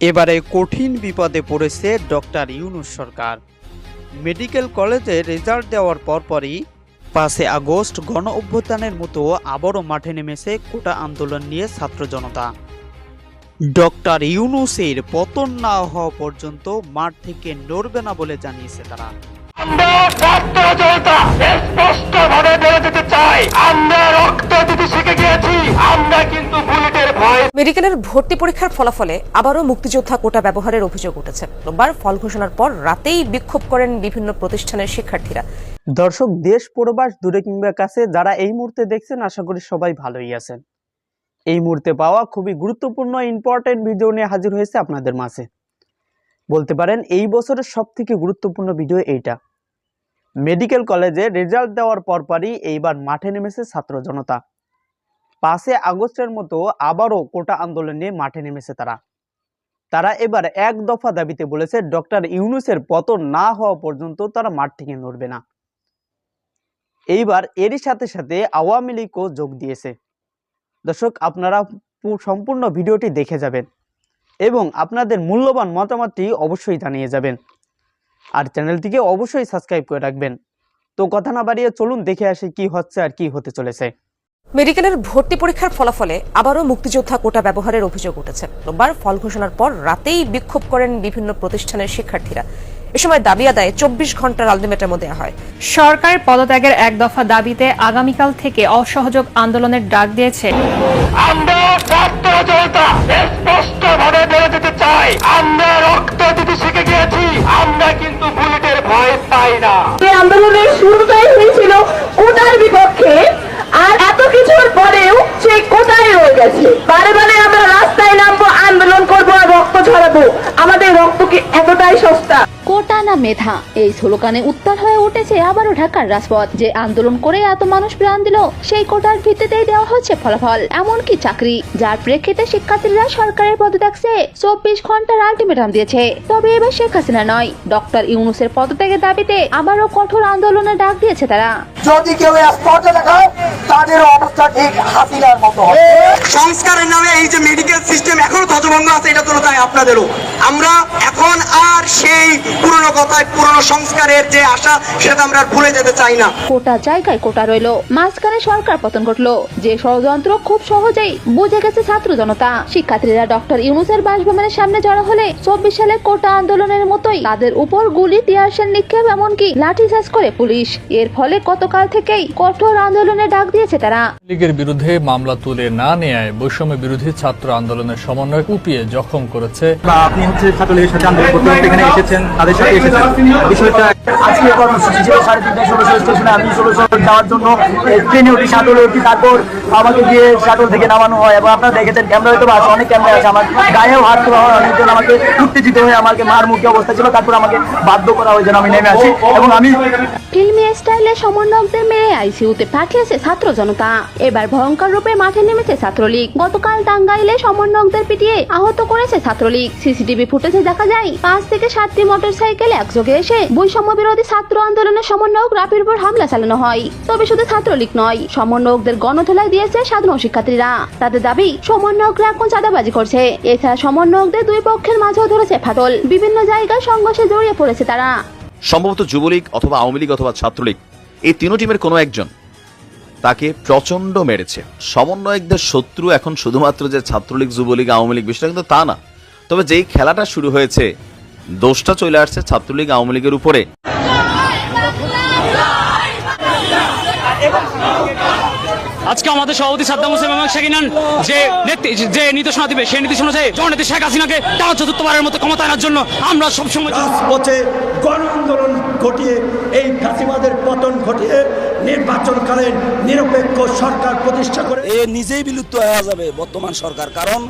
এবারে কঠিন বিপদে পড়েছে ডক্টর ইউনুস সরকার। মেডিকেল কলেজে রেজাল্ট দেওয়ার পরপরই পাঁচে আগস্ট গণ অভ্যুত্থানের মতো আবারও মাঠে নেমেছে কোটা আন্দোলন নিয়ে ছাত্র জনতা। ডক্টর ইউনুসের পতন না হওয়া পর্যন্ত মাঠ থেকে নড়বে না বলে জানিয়েছে তারা। আমরা ছাত্র জনতা স্পষ্ট বলে চাই আমরা রক্ত দিতে শিখে গিয়েছি। আমরা কিন্তু বুলেটের ভয়। মেডিকেলের ভর্তি পরীক্ষার ফলাফলে আবারও মুক্তিযোদ্ধা কোটা ব্যবহারের অভিযোগ উঠেছে। রোববার ফল ঘোষণার পর রাতেই বিক্ষোভ করেন বিভিন্ন প্রতিষ্ঠানের শিক্ষার্থীরা। দর্শক দেশ প্রবাস দূরে কিংবা কাছে যারা এই মুহূর্তে দেখছেন আশা করি সবাই ভালোই আছেন। এই মুহূর্তে পাওয়া খুবই গুরুত্বপূর্ণ ইম্পর্টেন্ট ভিডিও নিয়ে হাজির হয়েছে আপনাদের মাঝে। বলতে পারেন এই বছরের সব থেকে গুরুত্বপূর্ণ ভিডিও এইটা। মেডিকেল কলেজে রেজাল্ট দেওয়ার পরপরই এইবার মাঠে নেমেছে ছাত্র জনতা। পাঁচে আগস্টের মতো আবারও কোটা আন্দোলন নিয়ে মাঠে নেমেছে তারা। তারা এবার এক দফা দাবিতে বলেছে, ডক্টর ইউনুসের পতন না হওয়া পর্যন্ত তারা মাঠ থেকে নড়বে না। এইবার এরই সাথে সাথে আওয়ামী লীগও যোগ দিয়েছে। দর্শক, আপনারা সম্পূর্ণ ভিডিওটি দেখে যাবেন এবং আপনাদের মূল্যবান মতামতটি অবশ্যই জানিয়ে যাবেন। আর চ্যানেলটিকে অবশ্যই সাবস্ক্রাইব করে রাখবেন। তো কথা না বাড়িয়ে চলুন দেখে আসি কি হচ্ছে আর কি হতে চলেছে। মেডিকেলের ভর্তি পরীক্ষার ফলাফলে আবারও মুক্তিযোদ্ধা কোটা ব্যবহারের অভিযোগ উঠেছে। রোববার ফল ঘোষণার পর রাতেই বিক্ষোভ করেন বিভিন্ন প্রতিষ্ঠানের শিক্ষার্থীরা। এ সময় দাবি আদায়ে চব্বিশ ঘণ্টার আলটিমেটামও দেওয়া হয়। সরকারের পদত্যাগের এক দফা দাবিতে আগামীকাল থেকে অসহযোগ আন্দোলনের ডাক দিয়েছে। আমরা আমরা রক্ত দিতে শিখে গিয়েছি। আমরা কিন্তু বুলেটের ভয় পাই না। আন্দোলনের শুরুটাই হয়েছিল কোটার বিপক্ষে আর এত কিছুর পরেও সেই কোটায় রয়ে গেছে বারে বারে আমরা রাস্তায় নামবো আন্দোলন করব আর রক্ত ছড়াবো আমাদের রক্ত কি এতটাই সস্তা কোটা না মেধা। এই স্লোগানে উত্তর হয়ে উঠেছে আবারও ঢাকার রাজপথ। যে আন্দোলন করে এত মানুষ প্রাণ দিল সেই কোটার ভিত্তিতেই দেওয়া হচ্ছে ফলাফল এমনকি চাকরি। যার প্রেক্ষিতে শিক্ষার্থীরা সরকারের পদত্যাগছে চব্বিশ ঘণ্টার আলটিমেটাম দিয়েছে। তবে এবার শেখ হাসিনা নয় ডক্টর ইউনুসের পদত্যাগের দাবিতে আবারও কঠোর আন্দোলনের ডাক দিয়েছে তারা। যদি কেউ স্পটে দেখায় তাদের অবস্থা ঠিক হাসিনার মতো হবে। সংস্কারের নামে এই যে মেডিকেল সিস্টেম এখনও ধ্বজভঙ্গ আছে এটা তো তাই আপনাদেরও। আমরা এখন আর সেই পুরনো কথায় পুরনো সংস্কারের যে আশা সেটা আমরা ভুলে যেতে চাই না। কোটা জায়গায় কোটা রইল মাঝখানে সরকার পতন ঘটলো। যে ষড়যন্ত্র খুব সহজেই বুঝে গেছে ছাত্র জনতা। শিক্ষার্থীরা ডক্টর ইউনুসের বাসভবনের সামনে জড়ো হলে চব্বিশ সালে কোটা আন্দোলনের মতোই তাদের উপর গুলি টিয়ারশেল নিক্ষেপ এমনকি লাঠিচার্জ করে পুলিশ। এর ফলে গতকাল থেকেই কঠোর আন্দোলনের ডাক দিয়েছে তারা। লীগের বিরুদ্ধে মামলা তুলে না নেয় বৈষম্য বিরোধী ছাত্র আন্দোলনের সমন্বয় কুপিয়ে জখম করেছে। আপনি হচ্ছে ছাত্রলীগের সাথে আন্দোলন করতে করতে এখানে এসেছেন তাদের সাথে এসেছেন। পাঠিয়েছে ছাত্র জনতা। এবার ভয়ঙ্কর রূপে মাঠে নেমেছে ছাত্রলীগ। গতকাল টাঙ্গাইলে সমন্বয়কদের পিটিয়ে আহত করেছে ছাত্রলীগ। সিসিটিভি ফুটেজে দেখা যায়, পাঁচ থেকে সাতটি মোটর মোটরসাইকেল একযোগে এসে বৈষম্য বিরোধী ছাত্র আন্দোলনের সমন্বয়ক রাপির উপর হামলা চালানো হয়। তবে শুধু ছাত্রলীগ নয়, সমন্বয়কদের গণধোলাই দিয়েছে সাধারণ শিক্ষার্থীরা। তাদের দাবি, সমন্বয়করা এখন চাঁদাবাজি করছে। এছাড়া সমন্বয়কদের দুই পক্ষের মাঝেও ধরেছে ফাটল। বিভিন্ন জায়গায় সংঘর্ষে জড়িয়ে পড়েছে তারা। সম্ভবত যুবলীগ অথবা আওয়ামী লীগ অথবা ছাত্রলীগ, এই তিনো টিমের কোনো একজন তাকে প্রচণ্ড মেরেছে। সমন্বয়কদের শত্রু এখন শুধুমাত্র যে ছাত্রলীগ, যুবলীগ, আওয়ামী লীগ বিষয়টা কিন্তু তা না। তবে যেই খেলাটা শুরু হয়েছে দোষটা চলে আসছে ছাত্রলীগ আওয়ামী লীগের উপরে। আজকে আমাদের সভাপতি সাদ্দাম হোসেন এবং শাকিনান যে যে নির্দেশনা দিবে সেই নির্দেশনা অনুযায়ী জননেত্রী শেখ হাসিনাকে টানা চতুর্থবারের মতো ক্ষমতা আনার জন্য আমরা সবসময় রাজপথে গণ আন্দোলন ঘটিয়ে এই ফাঁসিবাদের পতন ঘটিয়ে নির্বাচনকালীন নিরপেক্ষ সরকার প্রতিষ্ঠা করে এ নিজেই বিলুপ্ত হয়ে যাবে বর্তমান সরকার কারণ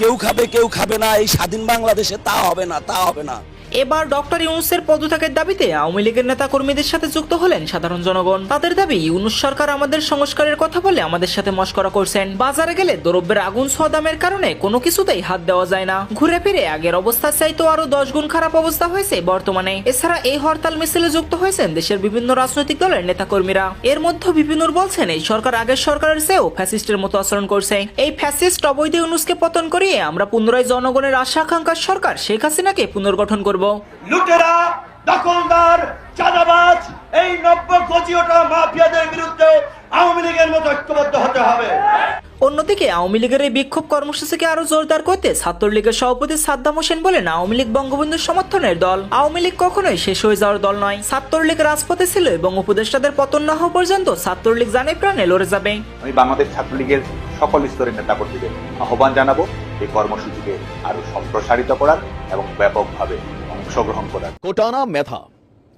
কেউ খাবে কেউ খাবে না এই স্বাধীন বাংলাদেশে তা হবে না তা হবে না। এবার ডক্টর ইউনুসের পদত্যাগের দাবিতে আওয়ামী লীগের নেতা কর্মীদের সাথে যুক্ত হলেন সাধারণ জনগণ। তাদের দাবি, ইউনুস সরকার আমাদের সংস্কারের কথা বলে আমাদের সাথে মস্করা করছেন। বাজারে গেলে দ্রব্যের আগুন দামের কারণে কোনো কিছুতেই হাত দেওয়া যায় না। ঘুরে ফিরে আগের অবস্থা চাইতো আরও দশ গুণ খারাপ অবস্থা হয়েছে বর্তমানে। এছাড়া এই হরতাল মিছিলে যুক্ত হয়েছেন দেশের বিভিন্ন রাজনৈতিক দলের নেতাকর্মীরা। এর মধ্যে বিভিন্নর বলছেন, এই সরকার আগের সরকারের চেয়েও ফ্যাসিস্টের মতো আচরণ করছে। এই ফ্যাসিস্ট অবৈধ ইউনুসকে পতন করিয়ে আমরা পুনরায় জনগণের আশা আকাঙ্ক্ষার সরকার শেখ হাসিনাকে পুনর্গঠন করব। লুটেরা দখলদার চাঁদাবাজ এই নব্য গজিওটা মাফিয়াদের বিরুদ্ধে আওয়ামী লীগের মতো ঐক্যবদ্ধ হতে হবে। অন্যদিকে আওয়ামী লীগের এই বিক্ষোভ কর্মসূচিকে আরও জোরদার করতে ছাত্রলীগের সভাপতি সাদ্দাম হোসেন বলেন আওয়ামী লীগ বঙ্গবন্ধুর সমর্থনের দল। আওয়ামী লীগ কখনোই শেষ হয়ে যাওয়ার দল নয়। ছাত্রলীগ রাজপথে ছিল এবং উপদেষ্টাদের পতন না হওয়া পর্যন্ত ছাত্রলীগ জানে প্রাণে লড়ে যাবে। আমি বাংলাদেশ ছাত্রলীগের সকল স্তরের নেতাকর্মীদের আহ্বান জানাব এই কর্মসূচিকে আরও সম্প্রসারিত করার এবং ব্যাপকভাবে অংশগ্রহণ করার কোটা না মেধা।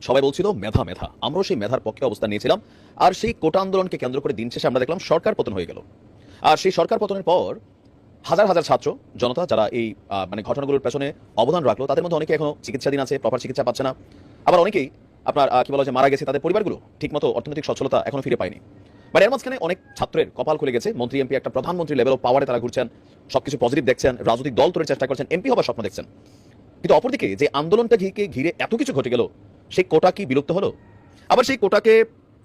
সবাই বলছিল, মেধা মেধা। আমরাও সেই মেধার পক্ষে অবস্থান নিয়েছিলাম। আর সেই কোটা আন্দোলনকে কেন্দ্র করে দিন শেষে আমরা দেখলাম সরকার পতন হয়ে গেল। আর সেই সরকার পতনের পর হাজার হাজার ছাত্র, জনতা যারা এই মানে ঘটনাগুলোর পেছনে অবদান রাখল, তাদের মধ্যে অনেকে এখনও চিকিৎসাধীন আছে প্রপার চিকিৎসা পাচ্ছে না। আবার অনেকেই আপনার কি বলা যে মারা গেছে, তাদের পরিবারগুলো ঠিকমতো অর্থনৈতিক সচ্ছলতা এখনও ফিরে পায়নি। বাট এর মাঝখানে অনেক ছাত্রের কপাল খুলে গেছে। মন্ত্রী, এমপি, একটা প্রধানমন্ত্রী লেভেল অফ পাওয়ারে তারা ঘুরছেন, সবকিছু পজিটিভ দেখছেন, রাজনৈতিক দল তৈরির চেষ্টা করছেন, এমপি হবার স্বপ্ন দেখছেন। কিন্তু অপরদিকে যে আন্দোলনটা ঘিরে ঘিরে এত কিছু ঘটে গেল, সেই কোটা কি বিলুপ্ত হলো? আবার সেই কোটাকে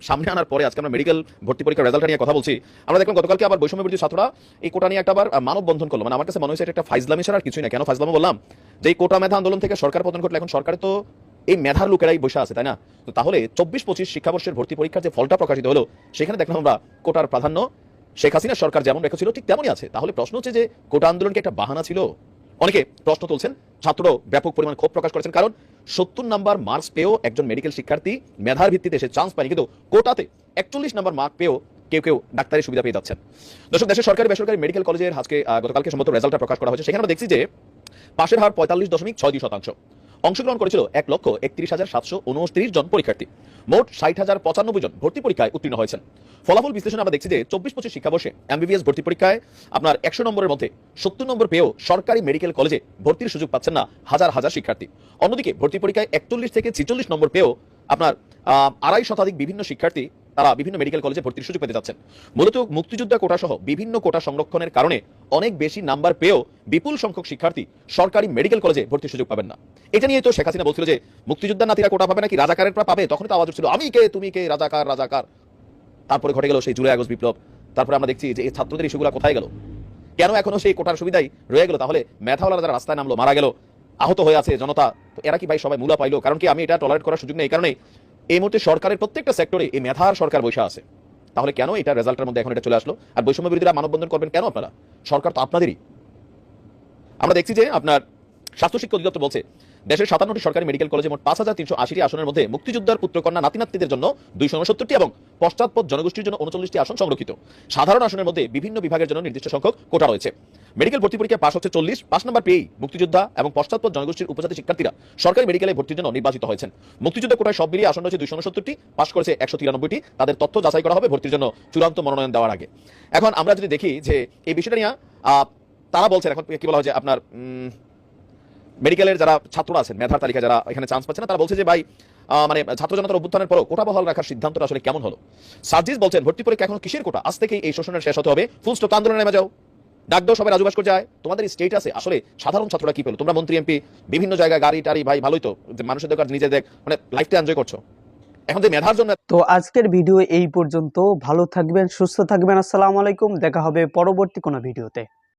সামনে আনার পরে আজকে আমরা মেডিকেল ভর্তি পরীক্ষার রেজাল্ট নিয়ে কথা বলছি। আমরা দেখলাম গতকালকে আবার বৈষম্য বিরোধী ছাত্ররা এই কোটা নিয়ে একটা আবার মানববন্ধন করল। মানে আমার কাছে মনে হয়েছে একটা ফাইজলামি ছাড়া আর কিছুই না কেন ফাইজলামি বললাম? যে এই কোটা মেধা আন্দোলন থেকে সরকার পতন ঘটলে এখন সরকারে তো এই মেধার লোকেরাই বসে আছে, তাই না? তো তাহলে চব্বিশ পঁচিশ শিক্ষাবর্ষের ভর্তি পরীক্ষার যে ফলটা প্রকাশিত হলো, সেখানে দেখলাম আমরা কোটার প্রাধান্য শেখ হাসিনা সরকার যেমন রেখেছিল, ঠিক তেমনই আছে। তাহলে প্রশ্ন হচ্ছে যে কোটা আন্দোলনকে একটা বাহানা ছিল? অনেকে প্রশ্ন তুলছেন, ছাত্ররাও ব্যাপক পরিমাণ ক্ষোভ প্রকাশ করেছেন কারণ সত্তর নাম্বার মার্কস পেয়েও একজন মেডিকেল শিক্ষার্থী মেধার ভিত্তিতে সে চান্স পায়নি, কিন্তু কোটাতে একচল্লিশ নাম্বার মার্ক পেয়েও কেউ কেউ ডাক্তারের সুবিধা পেয়ে যাচ্ছেন। দর্শক, দেশের সরকারি বেসরকারি মেডিকেল কলেজের আজকে গতকালকে সম্ভবত রেজাল্টটা প্রকাশ করা হয়েছে। সেখানে দেখছি যে পাশের হার পঁয়তাল্লিশ দশমিক ছয় দুই শতাংশ। অংশগ্রহণ করেছিল এক লক্ষ একত্রিশ হাজার সাতশো উনত্রিশ জন পরীক্ষার্থী। মোট ষাট হাজার পঁচানব্বই জন ভর্তি পরীক্ষায় উত্তীর্ণ হয়েছেন। ফলাফল বিশ্লেষণে আমরা দেখছি যে চব্বিশ পঁচিশ শিক্ষাবর্ষে এমবিবিএস ভর্তি পরীক্ষায় আপনার একশো নম্বরের মধ্যে সত্তর নম্বর পেয়েও সরকারি মেডিকেল কলেজে ভর্তির সুযোগ পাচ্ছেন না হাজার হাজার শিক্ষার্থী। অন্যদিকে ভর্তি পরীক্ষায় একচল্লিশ থেকে ছিচল্লিশ নম্বর পেয়েও আপনার আড়াই শতাধিক বিভিন্ন শিক্ষার্থী তারা বিভিন্ন মেডিকেল কলেজে ভর্তির সুযোগ পেতে যাচ্ছেন। মূলত মুক্তিযোদ্ধা কোটা সহ বিভিন্ন কোটা সংরক্ষণের কারণে অনেক বেশি নাম্বার পেয়েও বিপুল সংখ্যক শিক্ষার্থী সরকারি মেডিকেল কলেজে ভর্তির সুযোগ পাবেন না। এটা নিয়ে তো শেখ হাসিনা বলছিল যে, মুক্তিযোদ্ধা নাতিরা কোটা পাবে নাকি, রাজাকারের পাবে? তখন তো আওয়াজ উঠছিল, আমি কে? তুমি কে? রাজাকার রাজাকার। তারপরে ঘটে গেল সেই জুলাই আগস্ট বিপ্লব। তারপরে আমরা দেখছি যে এই ছাত্রদের ইস্যুগুলো কোথায় গেল? কেন এখনও সেই কোটার সুবিধাই রয়ে গেল? তাহলে মেধাওয়ালা যারা রাস্তায় নামলো, মারা গেল, আহত হয়ে আছে জনতা, এরা কি ভাই সবাই মূলা পাইলো? কারণ কি আমি এটা টলারেট করার সুযোগ নেই? কারণে এই মুহূর্তে সরকারের প্রত্যেকটা সেক্টরে এই মেধার সরকার বৈশা আছে। তাহলে কেন এটা রেজাল্টের মধ্যে এখন এটা চলে আসলো? আর বৈষম্য বিরোধীরা মানববন্ধন করবেন কেন আপনারা? সরকার তো আপনাদেরই। আমরা দেখছি যে আপনার স্বাস্থ্য শিক্ষা অধিদপ্তর বলছে, দেশের সাতান্নটি সরকারি মেডিকেল কলেজে মোট পাঁচ হাজার তিনশো আশিটি আসনের মধ্যে মুক্তিযোদ্ধার পুত্রকন্যা নাতিনাত্মীদের জন্য দুইশো উনসত্তরটি এবং পশ্চাৎপদ জনগোষ্ঠীর জন্য উনচল্লিশটি আসন সংরক্ষিত। সাধারণ আসনের মধ্যে বিভিন্ন বিভাগের জন্য নির্দিষ্ট সংখ্যক কোটা রয়েছে। মেডিকেল ভর্তি পরীক্ষায় পাশ হচ্ছে চল্লিশ পাঁচ নম্বর পেয়েই মুক্তিযোদ্ধা এবং পশ্চাৎপদ জনগোষ্ঠীর উপজাতি শিক্ষার্থীরা সরকারি মেডিকেলে ভর্তির জন্য নির্বাচিত হয়েছেন। মুক্তিযুদ্ধ কোটায় সব মিলিয়ে আসন রয়েছে উনসত্তরটি পাস করেছে একশো তিরানব্বইটি। তাদের তথ্য যাচাই করা হবে ভর্তির জন্য চূড়ান্ত মনোনয়ন দেওয়ার আগে। এখন আমরা যদি দেখি যে এই বিষয়টা নিয়ে তারা বলছেন, এখন কি বলা হয় যে আপনার মেডিকেলের যারা ছাত্ররা আছেন, মেধার তালিকা যারা এখানে চান্স পাচ্ছে না, তারা বলছে যে ভাই মানে ছাত্র জনতার অভ্যুত্থানের পরও কোটা বহাল রাখার সিদ্ধান্তটা আসলে কেমন হলো? সার্জিস বলছেন, ভর্তি পরীক্ষা এখন কিসের কোটা? আজ থেকেই এই শোষণের শেষ হতে হবে। ফুল স্টপ আন্দোলনে নেমে যাও ডাক দাও সবাই রাজু ভাস্কর যায়। তোমাদের স্টেট আছে আসলে সাধারণ ছাত্ররা কি পেল? তোমরা মন্ত্রী এমপি বিভিন্ন জায়গায় গাড়ি টাড়ি, ভাই, ভালোই তো। যে মানুষের দরকার নিজে দেখ মানে লাইফটা এনজয় করছ। এখন যে মেধার জন্য তো আজকের ভিডিও এই পর্যন্ত। ভালো থাকবেন, সুস্থ থাকবেন। আসসালামু আলাইকুম। দেখা হবে পরবর্তী কোনো ভিডিওতে